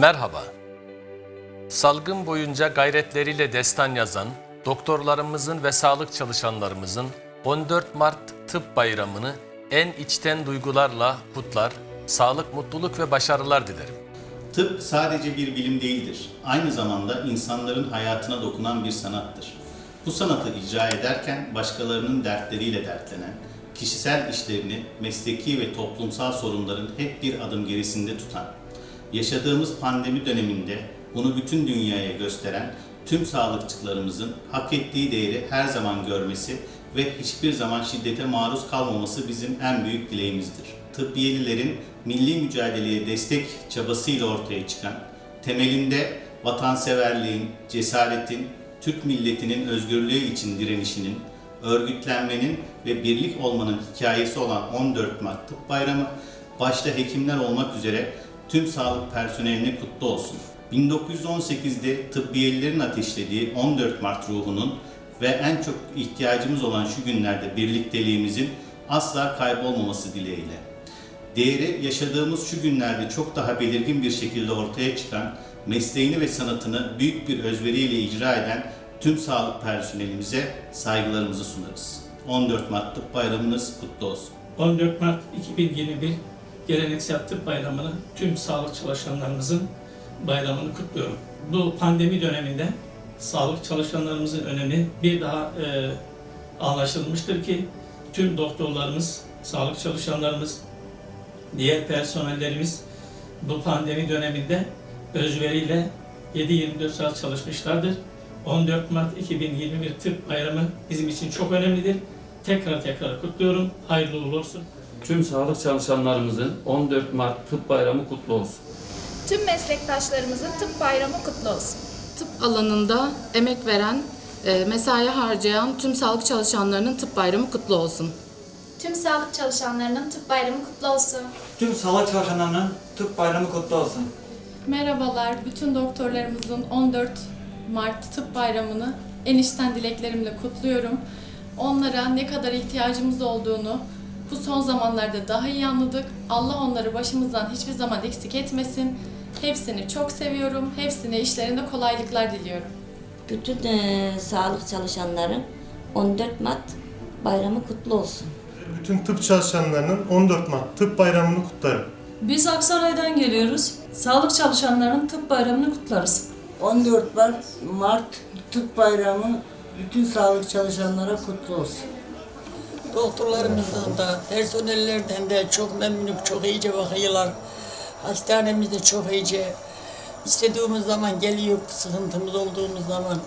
Merhaba. Salgın boyunca gayretleriyle destan yazan doktorlarımızın ve sağlık çalışanlarımızın 14 Mart Tıp Bayramı'nı en içten duygularla kutlar, sağlık, mutluluk ve başarılar dilerim. Tıp sadece bir bilim değildir. Aynı zamanda insanların hayatına dokunan bir sanattır. Bu sanatı icra ederken başkalarının dertleriyle dertlenen, kişisel işlerini, mesleki ve toplumsal sorunların hep bir adım gerisinde tutan, yaşadığımız pandemi döneminde bunu bütün dünyaya gösteren tüm sağlıkçılarımızın hak ettiği değeri her zaman görmesi ve hiçbir zaman şiddete maruz kalmaması bizim en büyük dileğimizdir. Tıbbiyelilerin milli mücadeleye destek çabasıyla ortaya çıkan, temelinde vatanseverliğin, cesaretin, Türk milletinin özgürlüğü için direnişinin, örgütlenmenin ve birlik olmanın hikayesi olan 14 Mart Tıp Bayramı, başta hekimler olmak üzere tüm sağlık personeline kutlu olsun. 1918'de tıbbiyelilerin ateşlediği 14 Mart ruhunun ve en çok ihtiyacımız olan şu günlerde birlikteliğimizin asla kaybolmaması dileğiyle. Değeri yaşadığımız şu günlerde çok daha belirgin bir şekilde ortaya çıkan mesleğini ve sanatını büyük bir özveriyle icra eden tüm sağlık personelimize saygılarımızı sunarız. 14 Mart Tıp Bayramınız kutlu olsun. 14 Mart 2021 Geleneksel Tıp Bayramı'nı tüm sağlık çalışanlarımızın bayramını kutluyorum. Bu pandemi döneminde sağlık çalışanlarımızın önemi bir daha e, anlaşılmıştır ki tüm doktorlarımız, sağlık çalışanlarımız, diğer personellerimiz bu pandemi döneminde özveriyle 7-24 saat çalışmışlardır. 14 Mart 2021 Tıp Bayramı bizim için çok önemlidir. Tekrar tekrar kutluyorum. Hayırlı uğurlu olsun. Tüm sağlık çalışanlarımızın 14 Mart Tıp Bayramı kutlu olsun. Tüm meslektaşlarımızın tıp bayramı kutlu olsun. Tıp alanında emek veren, e, mesai harcayan tüm sağlık çalışanlarının tıp bayramı kutlu olsun. Tüm sağlık çalışanlarının tıp bayramı kutlu olsun. Tüm sağlık çalışanlarının tıp bayramı kutlu olsun. Merhabalar, bütün doktorlarımızın 14 Mart Tıp Bayramı'nı en içten dileklerimle kutluyorum. Onlara ne kadar ihtiyacımız olduğunu bu son zamanlarda daha iyi anladık. Allah onları başımızdan hiçbir zaman eksik etmesin. Hepsini çok seviyorum. Hepsine işlerinde kolaylıklar diliyorum. Bütün eee, sağlık çalışanların 14 Mart bayramı kutlu olsun. Bütün tıp çalışanlarının 14 Mart Tıp Bayramı'nı kutlarım. Biz Aksaray'dan geliyoruz. Sağlık çalışanlarının tıp bayramını kutlarız. 14 Mart, Mart Tıp Bayramı bütün sağlık çalışanlara kutlu olsun. Doktorlarımızdan da, personellerden de çok memnunum, çok iyice bakıyorlar. Hastanemizde çok iyice. İstediğimiz zaman geliyor, sıkıntımız olduğumuz zaman.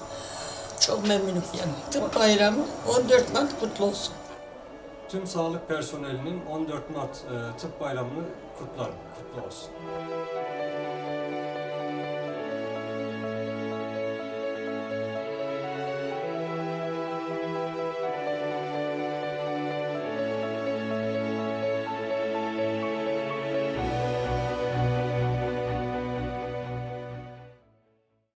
Çok memnunum yani. Tıp bayramı 14 Mart kutlu olsun. Tüm sağlık personelinin 14 Mart e, Tıp Bayramını kutlarım. Kutlu olsun.